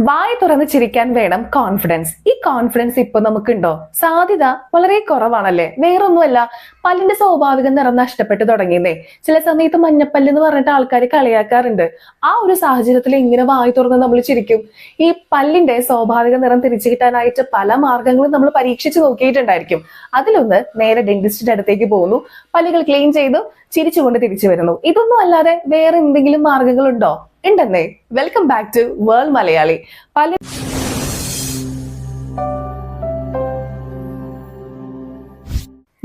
വായ തുറന്ന് ചിരിക്കാൻ വേണം കോൺഫിഡൻസ് ഈ കോൺഫിഡൻസ് ഇപ്പൊ നമുക്കുണ്ടോ? സാധ്യത വളരെ കുറവാണല്ലേ? വേറൊന്നുമല്ല പല്ലിന്റെ സ്വാഭാവിക നിറം നഷ്ടപ്പെട്ടു തുടങ്ങിയെന്നേ. ചില സമയത്ത് മഞ്ഞപ്പല്ല് എന്ന് പറഞ്ഞിട്ട് ആൾക്കാർ കളിയാക്കാറുണ്ട്. ആ ഒരു സാഹചര്യത്തിൽ ഇങ്ങനെ വായ തുറന്ന് നമ്മൾ ചിരിക്കും. ഈ പല്ലിന്റെ സ്വാഭാവിക നിറം തിരിച്ചു കിട്ടാനായിട്ട് പല മാർഗങ്ങളും നമ്മൾ പരീക്ഷിച്ചു നോക്കിയിട്ടുണ്ടായിരിക്കും. അതിലൊന്ന് നേരെ ഡെന്റിസ്റ്റിന്റെ അടുത്തേക്ക് പോകുന്നു. പല്ലുകൾ ക്ലീൻ ചെയ്തു ചിരിച്ചുകൊണ്ട് തിരിച്ചു വരുന്നു. ഇതൊന്നും അല്ലാതെ വേറെ എന്തെങ്കിലും മാർഗങ്ങളുണ്ടോ? ഉണ്ടെന്നേ welcome back to world Malayali പല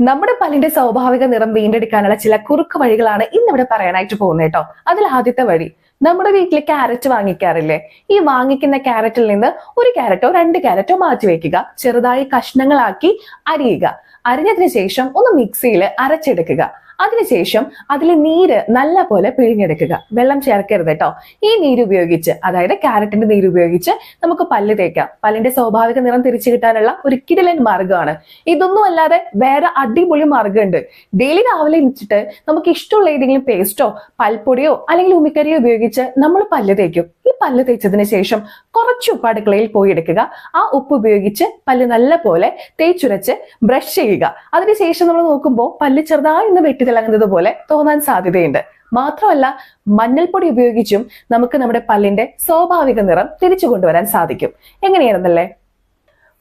നമ്മുടെ പല്ലിന്റെ സ്വാഭാവിക നിറം വീണ്ടെടുക്കാനുള്ള ചില കുറുക്ക് വഴികളാണ് ഇന്നിവിടെ പറയാനായിട്ട് പോകുന്നത് കേട്ടോ. അതിൽ ആദ്യത്തെ വഴി നമ്മുടെ വീട്ടിൽ ക്യാരറ്റ് വാങ്ങിക്കാറില്ലേ? ഈ വാങ്ങിക്കുന്ന ക്യാരറ്റിൽ നിന്ന് ഒരു ക്യാരറ്റോ രണ്ട് ക്യാരറ്റോ മാറ്റി വെക്കുക ചെറുതായി കഷ്ണങ്ങളാക്കി അരിയുക. അരിഞ്ഞതിന് ശേഷം ഒന്ന് മിക്സിയിൽ അരച്ചെടുക്കുക. അതിനുശേഷം അതിൽ നീര് നല്ല പോലെ പിഴിഞ്ഞെടുക്കുക. വെള്ളം ചേർക്കരുത് കേട്ടോ. ഈ നീര് ഉപയോഗിച്ച് അതായത് ക്യാരറ്റിന്റെ നീര് ഉപയോഗിച്ച് നമുക്ക് പല്ല് തേക്കാം. പല്ലിന്റെ സ്വാഭാവിക നിറം തിരിച്ചു കിട്ടാനുള്ള ഒരു കിടിലൻ മാർഗമാണ്. ഇതൊന്നും അല്ലാതെ വേറെ അടിപൊളി മാർഗമുണ്ട്. ഡെയിലി രാവിലെ എണീച്ചിട്ട് നമുക്ക് ഇഷ്ടമുള്ള ഏതെങ്കിലും പേസ്റ്റോ പൽപ്പൊടിയോ അല്ലെങ്കിൽ ഉമിക്കറിയോ ഉപയോഗിച്ച് നമ്മൾ പല്ല് തേക്കും. പല്ല് തേച്ചതിന് ശേഷം കുറച്ച് ഉപ്പ് അടുക്കളയിൽ പോയി എടുക്കുക. ആ ഉപ്പ് ഉപയോഗിച്ച് പല്ല് നല്ല പോലെ തേച്ചുരച്ച് ബ്രഷ് ചെയ്യുക. അതിനുശേഷം നമ്മൾ നോക്കുമ്പോൾ പല്ല് ചെറുതായി ഒന്ന് വെട്ടി തിളങ്ങുന്നത് പോലെ തോന്നാൻ സാധ്യതയുണ്ട്. മാത്രമല്ല മഞ്ഞൾപ്പൊടി ഉപയോഗിച്ചും നമുക്ക് നമ്മുടെ പല്ലിന്റെ സ്വാഭാവിക നിറം തിരിച്ചു കൊണ്ടുവരാൻ സാധിക്കും. എങ്ങനെയാണെന്നല്ലേ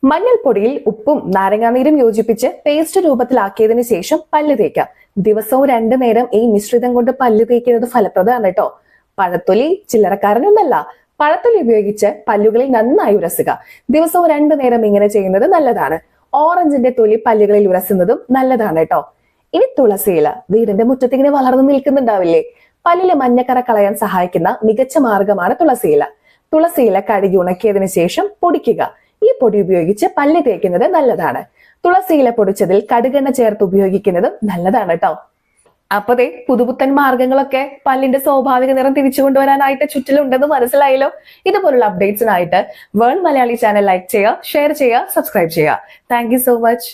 മഞ്ഞൾപ്പൊടിയിൽ ഉപ്പും നാരങ്ങാനീരും യോജിപ്പിച്ച് പേസ്റ്റ് രൂപത്തിലാക്കിയതിനു ശേഷം പല്ല് തേക്കാം. ദിവസവും രണ്ടു നേരം ഈ മിശ്രിതം കൊണ്ട് പല്ല് തേക്കുന്നത് ഫലപ്രദമാണ് കേട്ടോ. പഴത്തൊലി ചില്ലറക്കാരനൊന്നല്ല. പഴത്തൊലി ഉപയോഗിച്ച് പല്ലുകളിൽ നന്നായി ഉരസുക. ദിവസവും രണ്ടു നേരം ഇങ്ങനെ ചെയ്യുന്നത് നല്ലതാണ്. ഓറഞ്ചിന്റെ തൊലി പല്ലുകളിൽ ഉരസുന്നതും നല്ലതാണ് കേട്ടോ. ഇനി തുളസിയില വീടിന്റെ മുറ്റത്തിങ്ങനെ വളർന്നു നിൽക്കുന്നുണ്ടാവില്ലേ? പല്ലിലെ മഞ്ഞക്കറ കളയാൻ സഹായിക്കുന്ന മികച്ച മാർഗമാണ് തുളസിയില തുളസിയില കഴുകി ഉണക്കിയതിനു ശേഷം പൊടിക്കുക. ഈ പൊടി ഉപയോഗിച്ച് പല്ല് തേക്കുന്നത് നല്ലതാണ്. തുളസിയില പൊടിച്ചതിൽ കടുകെണ്ണ ചേർത്ത് ഉപയോഗിക്കുന്നതും നല്ലതാണ് കേട്ടോ. അപ്പൊ ദേ പുതുപുത്തൻ മാർഗങ്ങളൊക്കെ പല്ലിന്റെ സ്വാഭാവിക നിറം തിരിച്ചു കൊണ്ടുവരാനായിട്ട് ചുറ്റിലുണ്ടെന്ന് മനസ്സിലായല്ലോ? ഇതുപോലുള്ള അപ്ഡേറ്റ്സിനായിട്ട് വേൾഡ് മലയാളി ചാനൽ ലൈക്ക് ചെയ്യുക ഷെയർ ചെയ്യുക സബ്സ്ക്രൈബ് ചെയ്യുക. Thank so much.